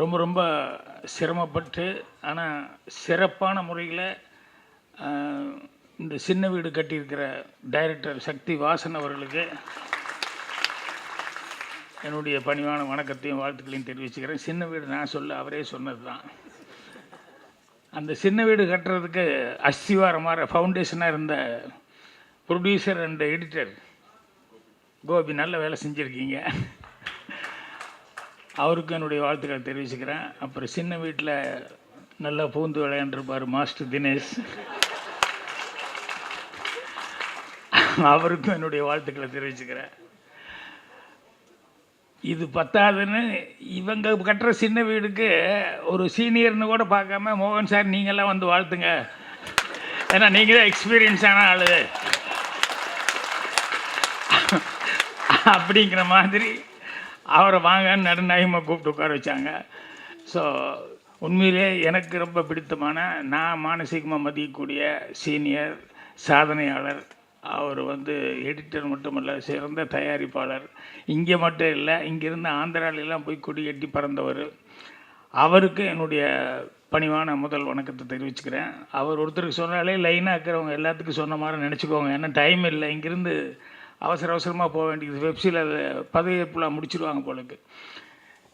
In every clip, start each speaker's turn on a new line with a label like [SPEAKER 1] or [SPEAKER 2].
[SPEAKER 1] ரொம்ப ரொம்ப சிரமப்பட்டு ஆனால் சிறப்பான முறையில் இந்த சின்ன வீடு கட்டியிருக்கிற டைரக்டர் சக்தி வாசன் அவர்களுக்கு என்னுடைய பணிவான வணக்கத்தையும் வாழ்த்துக்களையும் தெரிவிச்சுக்கிறேன். சின்ன வீடு நான் சொல்ல அவரே சொன்னது தான் அந்த சின்ன வீடு கட்டுறதுக்கு அஸ்திவாரமாக ஃபவுண்டேஷனாக இருந்த ப்ரொடியூசர் அண்ட் எடிட்டர் கோபி நல்ல வேலை செஞ்சுருக்கீங்க. அவருக்கும் என்னுடைய வாழ்த்துக்களை தெரிவிச்சுக்கிறேன். அப்புறம் சின்ன வீட்டில் நல்லா பூந்து விளையாண்டுருப்பார் மாஸ்டர் தினேஷ். அவருக்கும் என்னுடைய வாழ்த்துக்களை தெரிவிச்சுக்கிறேன். இது பத்தாதுன்னு இவங்க கட்டுற சின்ன வீடுக்கு ஒரு சீனியர்னு கூட பார்க்காம மோகன் சார் நீங்கள்லாம் வந்து வாழ்த்துங்க. ஏன்னா நீங்கள் தான் எக்ஸ்பீரியன்ஸான ஆளு. அப்படிங்கிற மாதிரி அவரை வாங்கன்னு நடுநாயகமாக கூப்பிட்டு உட்கார வச்சாங்க. ஸோ உண்மையிலே எனக்கு ரொம்ப பிடித்தமான நான் மானசீகமாக மதிக்கக்கூடிய சீனியர் சாதனையாளர். அவர் வந்து எடிட்டர் மட்டுமல்ல சிறந்த தயாரிப்பாளர். இங்கே மட்டும் இல்லை இங்கேருந்து ஆந்திராலெல்லாம் போய் கொடி எட்டி பறந்தவர். அவருக்கு என்னுடைய பணிவான முதல் வணக்கத்தை தெரிவிச்சுக்கிறேன். அவர் ஒருத்தருக்கு சொன்னாலே லைனாக இருக்கிறவங்க எல்லாத்துக்கும் சொன்ன மாதிரி நினச்சிக்கோங்க. ஏன்னா டைம் இல்லை. இங்கேருந்து அவசர அவசரமாக போக வேண்டியது. வெப்சில் அதை பதவியேற்புலாம் முடிச்சிருவாங்க போலக்கு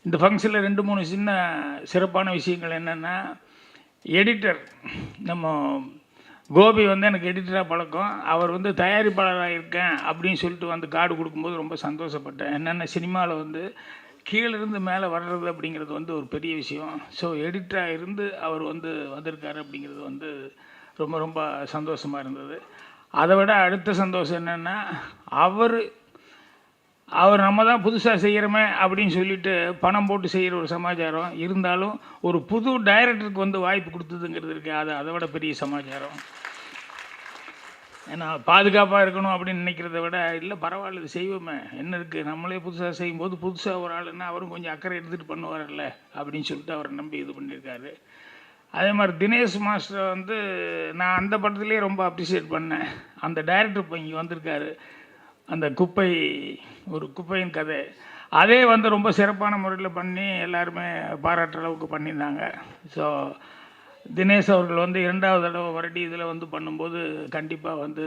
[SPEAKER 1] இந்த ஃபங்க்ஷனில் ரெண்டு மூணு சின்ன சிறப்பான விஷயங்கள் என்னென்னா எடிட்டர் நம்ம கோபி வந்து எனக்கு எடிட்டராக பழக்கம். அவர் வந்து தயாரிப்பாளராக இருக்கேன் அப்படின்னு சொல்லிட்டு வந்து கார்டு கொடுக்கும்போது ரொம்ப சந்தோஷப்பட்டேன். என்னென்ன சினிமாவில் வந்து கீழேருந்து மேலே வர்றது அப்படிங்கிறது வந்து ஒரு பெரிய விஷயம். ஸோ எடிட்டராக இருந்து அவர் வந்து வந்திருக்காரு அப்படிங்கிறது வந்து ரொம்ப ரொம்ப சந்தோஷமாக இருந்தது. அதை விட அடுத்த சந்தோஷம் என்னென்னா அவர் அவர் நம்ம தான் புதுசாக செய்கிறோமே அப்படின்னு சொல்லிட்டு பணம் போட்டு செய்கிற ஒரு சமாச்சாரம். இருந்தாலும் ஒரு புது டைரக்டருக்கு வந்து வாய்ப்பு கொடுத்ததுங்கிறது இருக்கு. அது அதை விட பெரிய சமாச்சாரம். ஏன்னா பாதுகாப்பாக இருக்கணும் அப்படின்னு நினைக்கிறத விட இல்லை பரவாயில்ல இது செய்வோமே. என்ன இருக்குது நம்மளே புதுசாக செய்யும்போது புதுசாக ஒரு ஆளுன்னா அவரும் கொஞ்சம் அக்கறை எடுத்துகிட்டு பண்ணுவார்ல அப்படின்னு சொல்லிட்டு அவரை நம்பி இது பண்ணியிருக்காரு. அதே மாதிரி தினேஷ் மாஸ்டர் வந்து நான் அந்த படத்துலேயே ரொம்ப அப்ரிஷியேட் பண்ணேன். அந்த டைரக்டர் இப்போ இங்கே வந்திருக்காரு. அந்த குப்பை ஒரு குப்பையின் கதை. அதே வந்து ரொம்ப சிறப்பான முறையில் பண்ணி எல்லாருமே பாராட்டுற அளவுக்கு பண்ணியிருந்தாங்க. ஸோ தினேஷ் அவர்கள் வந்து இரண்டாவது தடவை வரடி இதில் வந்து பண்ணும்போது கண்டிப்பாக வந்து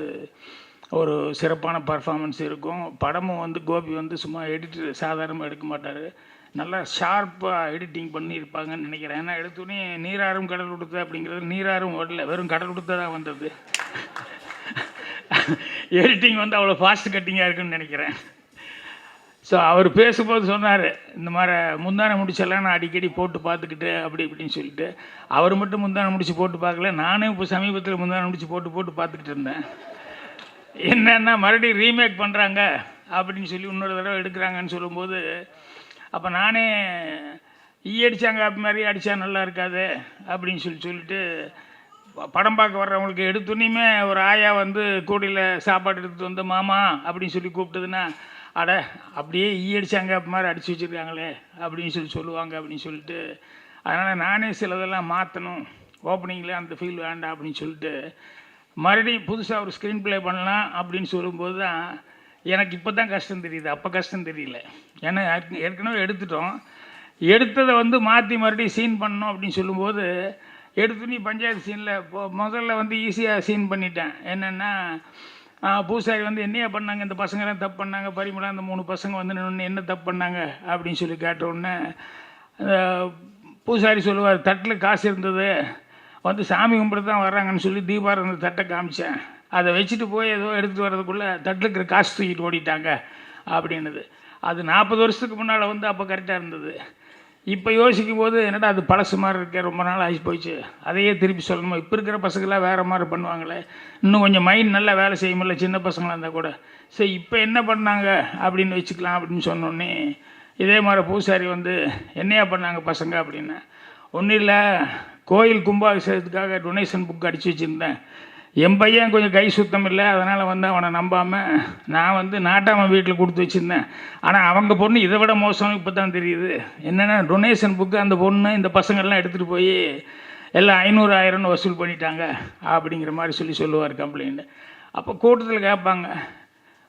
[SPEAKER 1] ஒரு சிறப்பான பர்ஃபார்மன்ஸ் இருக்கும். படமும் வந்து கோபி வந்து சும்மா எடிட்டர் சாதாரணமாக எடுக்க மாட்டார். நல்லா ஷார்ப்பாக எடிட்டிங் பண்ணியிருப்பாங்கன்னு நினைக்கிறேன். ஏன்னா எடுத்தோடனே நீராறும் கடல் கொடுத்த அப்படிங்கிறது நீராறும் வரல. வெறும் கடல் கொடுத்த தான் வந்தது. எடிட்டிங் வந்து அவ்வளோ ஃபாஸ்ட் கட்டிங்காக இருக்குன்னு நினைக்கிறேன். ஸோ அவர் பேசும்போது சொன்னார் இந்த மாதிரி முந்தானை முடிச்செல்லாம் நான் அடிக்கடி போட்டு பார்த்துக்கிட்டு அப்படி இப்படின்னு சொல்லிட்டு. அவர் மட்டும் முந்தானை முடிச்சு போட்டு பார்க்கல. நானே இப்போ சமீபத்தில் முந்தானை முடிச்சு போட்டு போட்டு பார்த்துக்கிட்டு இருந்தேன். என்னென்னா மறுபடியும் ரீமேக் பண்ணுறாங்க அப்படின்னு சொல்லி இன்னொரு தடவை எடுக்கிறாங்கன்னு சொல்லும்போது அப்போ நானே ஈ அடித்தாங்க அப்படி மாதிரி அடித்தா நல்லா இருக்காது அப்படின்னு சொல்லி சொல்லிட்டு படம் பார்க்க வர்றவங்களுக்கு எடுத்துனையுமே ஒரு ஆயா வந்து கூடையில் சாப்பாடு எடுத்து வந்து மாமா அப்படின்னு சொல்லி கூப்பிட்டதுன்னா அட அப்படியே ஈ அடித்தாங்க அப்படி மாதிரி அடித்து வச்சுருக்காங்களே அப்படின்னு சொல்லி சொல்லுவாங்க அப்படின்னு சொல்லிட்டு. அதனால் நானே சிலதெல்லாம் மாற்றணும் ஓப்பனிங்கில் அந்த ஃபீல் வேண்டாம் அப்படின்னு சொல்லிட்டு மறுபடியும் புதுசாக ஒரு ஸ்க்ரீன் ப்ளே பண்ணலாம் அப்படின்னு சொல்லும்போது தான் எனக்கு இப்போ தான் கஷ்டம் தெரியுது அப்போ கஷ்டம் தெரியல. ஏன்னா ஏற்கனவே எடுத்துட்டோம். எடுத்ததை வந்து மாற்றி மறுபடியும் சீன் பண்ணணும் அப்படின்னு சொல்லும்போது எடுத்து நீ பஞ்சாயத்து சீனில் முதல்ல வந்து ஈஸியாக சீன் பண்ணிட்டேன். என்னென்னா பூசாரி வந்து என்னையா பண்ணாங்க? இந்த பசங்களாம் தப்பு பண்ணாங்க. பரிமளம் அந்த மூணு பசங்க வந்து நின்று என்ன தப்பு பண்ணாங்க? அப்படின்னு சொல்லி கேட்ட உடனே பூசாரி சொல்லுவார் தட்டில் காசு இருந்தது. வந்து சாமி கும்பிட்டு தான் வர்றாங்கன்னு சொல்லி தீபாரம் அந்த தட்டை காமிச்சேன். அதை வச்சுட்டு போய் ஏதோ எடுத்துகிட்டு வர்றதுக்குள்ளே தட்டில் இருக்கிற காசு தூக்கிட்டு ஓடிட்டாங்க அப்படின்னுது. அது நாற்பது வருஷத்துக்கு முன்னால் வந்து அப்போ கரெக்டாக இருந்தது. இப்போ யோசிக்கும் போது என்னடா அது பழசு மாதிரி இருக்கே ரொம்ப நாள் ஆகி போயிடுச்சு அதையே திருப்பி சொல்லணுமா? இப்போ இருக்கிற பசங்களாம் வேறு மாதிரி பண்ணுவாங்களே. இன்னும் கொஞ்சம் மைண்ட் நல்லா வேலை செய்யுமில்ல சின்ன பசங்களாக இருந்தால் கூட. சரி இப்போ என்ன பண்ணாங்க அப்படின்னு வச்சுக்கலாம் அப்படின்னு சொன்னோடனே இதே மாதிரி பூசாரி வந்து என்னையா பண்ணாங்க பசங்க? அப்படின்னு. ஒன்றும் இல்லை. கோயில் கும்பாபிஷேகத்துக்காக டொனேஷன் புக் அடித்து வச்சுருந்தேன். என் பையன் கொஞ்சம் கை சுத்தம் இல்லை அதனால் வந்து அவனை நம்பாமல் நான் வந்து நாட்டாமன் வீட்டில் கொடுத்து வச்சுருந்தேன். ஆனால் அவங்க பொண்ணு இதை விட மோசம் இப்போ தான் தெரியுது. என்னென்னா டொனேஷன் புக்கு அந்த பொண்ணு இந்த பசங்கள்லாம் எடுத்துகிட்டு போய் எல்லாம் ஐநூறு ஆயிரம்னு வசூல் பண்ணிட்டாங்க அப்படிங்கிற மாதிரி சொல்லி சொல்லுவார் கம்ப்ளைண்ட் அப்போ கூட்டத்தில் கேட்பாங்க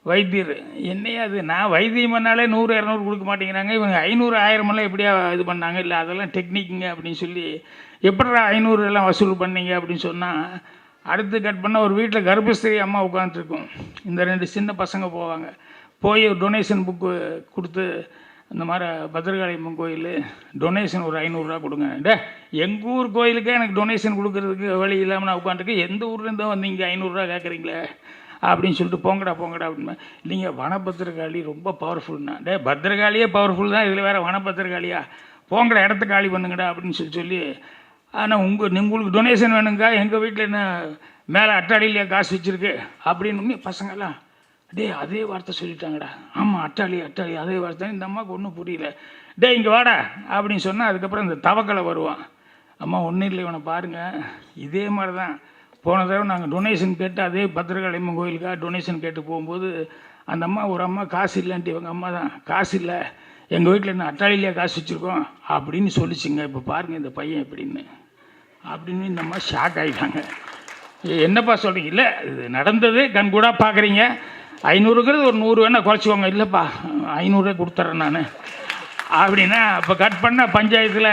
[SPEAKER 1] வைத்தியர் என்னையா அது நான் வைத்தியம் பண்ணாலே நூறு இரநூறு கொடுக்க மாட்டேங்கிறாங்க. இவங்க ஐநூறு ஆயிரமெல்லாம் எப்படியா இது பண்ணாங்க? இல்லை அதெல்லாம் டெக்னிக்குங்க அப்படின்னு சொல்லி எப்படா ஐநூறு எல்லாம் வசூல் பண்ணீங்க? அப்படின்னு சொன்னால் அடுத்து கட் பண்ணால் ஒரு வீட்டில் கர்ப்பஸ்திரி அம்மா உட்காந்துருக்கும் இந்த ரெண்டு சின்ன பசங்க போவாங்க. போய் டொனேஷன் புக்கு கொடுத்து இந்த மாதிரி பத்திரகாளியம்மன் கோயில் டொனேஷன் ஒரு ஐநூறுரூவா கொடுங்க. டே எங்கள் ஊர் கோயிலுக்கே எனக்கு டொனேஷன் கொடுக்கறதுக்கு வழி இல்லாமல் நான் உட்காந்துருக்கேன் எந்த ஊர்லேருந்தோ வந்து இங்கே ஐநூறுரூவா கேட்குறீங்களே அப்படின்னு சொல்லிட்டு போங்கடா போங்கடா அப்படின்னு. இல்லைங்க வனபத்திரகாளி ரொம்ப பவர்ஃபுல்னா டே பத்திரகாளியே பவர்ஃபுல் தான். இதில் வேறு வனபத்திரகாளியா போங்கடா இடத்த காலி பண்ணுங்கடா அப்படின்னு சொல்லி சொல்லி ஆனால் உங்கள் உங்களுக்கு டொனேஷன் வேணுங்க எங்கள் வீட்டில் என்ன மேலே அட்டாளியிலே காசு வச்சுருக்கு? அப்படின்னு பசங்கள்லாம் டேய் அதே வார்த்தை சொல்லிட்டாங்கடா. ஆமாம் அட்டாளி அட்டாளி அதே வார்த்தை. இந்த அம்மாவுக்கு ஒன்றும் புரியல. டே இங்கே வாடா. அப்படின்னு சொன்னால் அதுக்கப்புறம் இந்த தவக்கலை வருவான். அம்மா ஒன்றும் இல்லை இவனை பாருங்கள் இதே மாதிரி தான் போன தடவை நாங்கள் டொனேஷன் கேட்டு அதே பத்திரகாளியம்மன் கோயிலுக்காக டொனேஷன் கேட்டு போகும்போது அந்த அம்மா ஒரு அம்மா காசு இல்லைன்ட்டு இவங்க அம்மா தான். காசு இல்லை. எங்கள் வீட்டில் என்ன அட்டாளிலேயே காசு வச்சுருக்கோம். அப்படின்னு சொல்லிச்சுங்க. இப்போ பாருங்கள் இந்த பையன் எப்படின்னு. அப்படின்னு இந்த மாதிரி ஷாக் ஆகிட்டாங்க என்னப்பா சொல்கிறீங்க இல்லை இது நடந்தது கண் கூட பார்க்குறீங்க. ஐநூறுங்கிறது ஒரு நூறு வேணால் குறைச்சிக்கோங்க. இல்லைப்பா ஐநூறுரூவா கொடுத்துட்றேன் நான். அப்படின்னா அப்போ கட் பண்ண பஞ்சாயத்தில்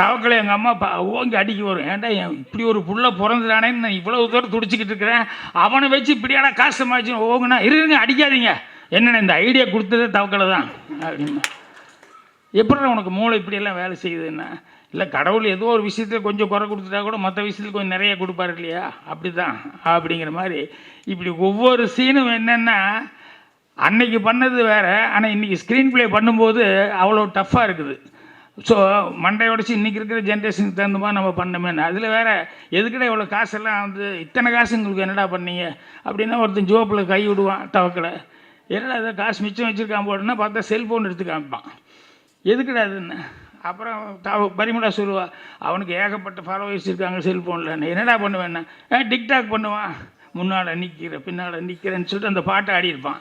[SPEAKER 1] தவக்களை எங்கள் அம்மா பா ஓங்கி அடிக்க வரும். ஏன்டா என் இப்படி ஒரு புள்ள பிறந்துடானேன்னு நான் இவ்வளோ தூரம் துடிச்சிக்கிட்டு இருக்கிறேன். அவனை வச்சு இப்படியான காசமாச்சு ஓங்குனா இருங்க அடிக்காதீங்க. என்னென்ன இந்த ஐடியா கொடுத்ததே தவக்கலை தான். அப்படின்னு. எப்படி உனக்கு மூளை இப்படியெல்லாம் வேலை செய்யுதுன்னா? இல்லை கடவுள் ஏதோ ஒரு விஷயத்தில் கொஞ்சம் குறை கொடுத்துட்டா கூட மற்ற விஷயத்தில் கொஞ்சம் நிறைய கொடுப்பாரு இல்லையா? அப்படி தான் அப்படிங்கிற மாதிரி இப்படி ஒவ்வொரு சீனும் என்னென்னா அன்னைக்கு பண்ணது வேறு ஆனால் இன்றைக்கி ஸ்க்ரீன் ப்ளே பண்ணும்போது அவ்வளோ டஃப்பாக இருக்குது. ஸோ மண்டை உடச்சி இன்றைக்கி இருக்கிற ஜென்ரேஷனுக்கு தகுந்த மாதிரி நம்ம பண்ணமே அதில் வேறு எதுக்கிட்ட இவ்வளோ காசெல்லாம் வந்து இத்தனை காசு உங்களுக்கு என்னடா பண்ணீங்க? அப்படின்னா ஒருத்தன் ஜோப்பில் கை விடுவான் டவக்கில் என்னடா அதை காசு மிச்சம் வச்சுருக்கான் போட்டுன்னா பார்த்தா செல்ஃபோன் எடுத்து காமிப்பான். எதுக்குடா அப்புறம் தவ பரிமளா சொல்லுவா அவனுக்கு ஏகப்பட்ட ஃபாலோவர்ஸ் இருக்காங்க செல்ஃபோனில் என்னடா பண்ணுவேன்னா டிக்டாக் பண்ணுவான் முன்னால் நிற்கிற பின்னால் நிற்கிறேன்னு சொல்லிட்டு அந்த பாட்டை ஆடியிருப்பான்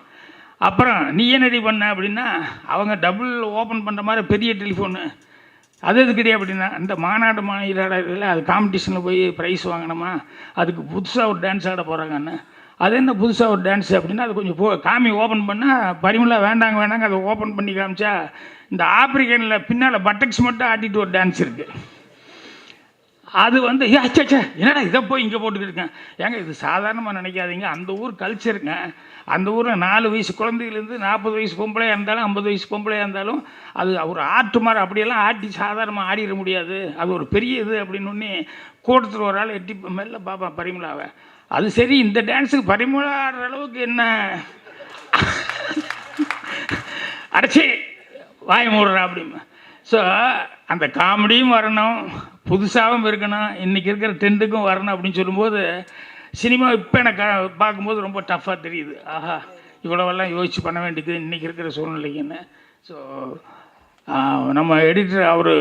[SPEAKER 1] அப்புறம் நீ என்னடி பண்ண? அப்படின்னா அவங்க டபுள் ஓப்பன் பண்ணுற மாதிரி பெரிய டெலிஃபோனு அது எதுக்கடி அப்படின்னா இந்த மாநாடு மாநில அது காம்படிஷனில் போய் ப்ரைஸ் வாங்கினோமா? அதுக்கு புதுசாக ஒரு டான்ஸ் ஆட போகிறாங்கன்னு அது என்ன புதுசாக ஒரு டான்ஸு அப்படின்னா அது கொஞ்சம் போ காமி ஓப்பன் பண்ணால் பரிமளா வேண்டாங்க வேண்டாங்க அதை ஓப்பன் பண்ணி காமிச்சா இந்த ஆப்பிரிக்கனில் பின்னால் பட்டக்ஸ் மட்டும் ஆட்டிட்டு ஒரு டான்ஸ் இருக்குது அது வந்து ஏ அச்சா என்னடா இதை போய் இங்கே போட்டுக்கிட்டு இருக்கேன்? ஏங்க இது சாதாரணமாக நினைக்காதீங்க. அந்த ஊர் கல்ச்சருங்க அந்த ஊரில் நாலு வயசு குழந்தையிலேருந்து நாற்பது வயசு பொம்பளையாக இருந்தாலும் ஐம்பது வயசு பொம்பளையாக இருந்தாலும் அது ஒரு ஆட்டு மாதிரி அப்படியெல்லாம் ஆட்டி சாதாரணமாக ஆடிட முடியாது. அது ஒரு பெரிய இது அப்படின்னு ஒன்று கூட்டத்தில் ஒரு ஆள் எட்டி மெல்ல பாப்பா பரிமலாவை அது சரி இந்த டான்ஸுக்கு பரிமளா ஆடுற அளவுக்கு என்ன? அடைச்சி வாய் மூடுறா அப்படிமா. ஸோ அந்த காமெடியும் வரணும் புதுசாகவும் இருக்கணும் இன்றைக்கி இருக்கிற ட்ரெண்டுக்கும் வரணும் அப்படின்னு சொல்லும்போது சினிமா இப்போ எனக்கு பார்க்கும்போது ரொம்ப டஃப்பாக தெரியுது. ஆஹா இவ்வளோவெல்லாம் யோசித்து பண்ண வேண்டியது இன்றைக்கி இருக்கிற சூழ்நிலைக்குன்னு ஸோ நம்ம எடிட்டர் அவர்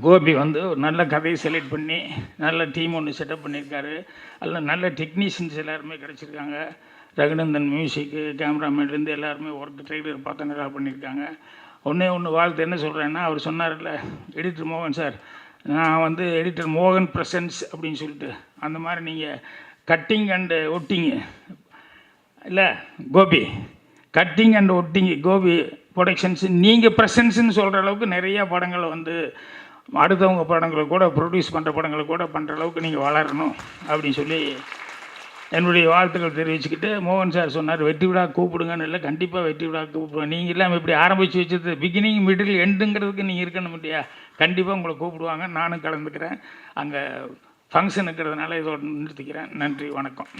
[SPEAKER 1] கோபி வந்து ஒரு நல்ல கதையை செலக்ட் பண்ணி நல்ல டீம் ஒன்று செட்டப் பண்ணியிருக்காரு. அதில் நல்ல டெக்னீஷியன்ஸ் எல்லாருமே கிடச்சிருக்காங்க. ரகுநந்தன் மியூசிக்கு கேமராமேன்லேருந்து எல்லாருமே ஒர்க் ட்ரைலர் பார்த்து நல்லா பண்ணியிருக்காங்க. ஒன்றே ஒன்று வாழ்த்து என்ன சொல்கிறேன்னா அவர் சொன்னார்ல எடிட்டர் மோகன் சார் நான் வந்து எடிட்டர் மோகன் ப்ரெசன்ஸ் அப்படின்னு சொல்லிட்டு. அந்த மாதிரி நீங்கள் கட்டிங் அண்டு ஒட்டிங்கு. இல்லை கோபி கட்டிங் அண்ட் ஒட்டிங்கு. கோபி ப்ரொடக்ஷன்ஸ் நீங்கள் ப்ரெசன்ஸ்னு சொல்கிற அளவுக்கு நிறையா படங்களை வந்து அடுத்தவங்க படங்களை கூட ப்ரொடியூஸ் பண்ணுற படங்களை கூட பண்ணுற அளவுக்கு நீங்கள் வளரணும் அப்படின்னு சொல்லி என்னுடைய வாழ்த்துக்கள் தெரிவிச்சுக்கிட்டு மோகன் சார் சொன்னார் வெற்றி விழா கூப்பிடுங்கன்னு இல்லை கண்டிப்பாக வெற்றி விழா கூப்பிடுவோம் நீங்கள் இல்லாமல் இப்படி ஆரம்பித்து வச்சது பிகினிங் மிடில் எண்டுங்கிறதுக்கு நீங்கள் இருக்கணும் இல்லையா? கண்டிப்பாக உங்களை கூப்பிடுவாங்க. நானும் கலந்துக்கிறேன். அங்கே ஃபங்க்ஷன் இருக்கிறதுனால இதோட நிறுத்திக்கிறேன். நன்றி வணக்கம்.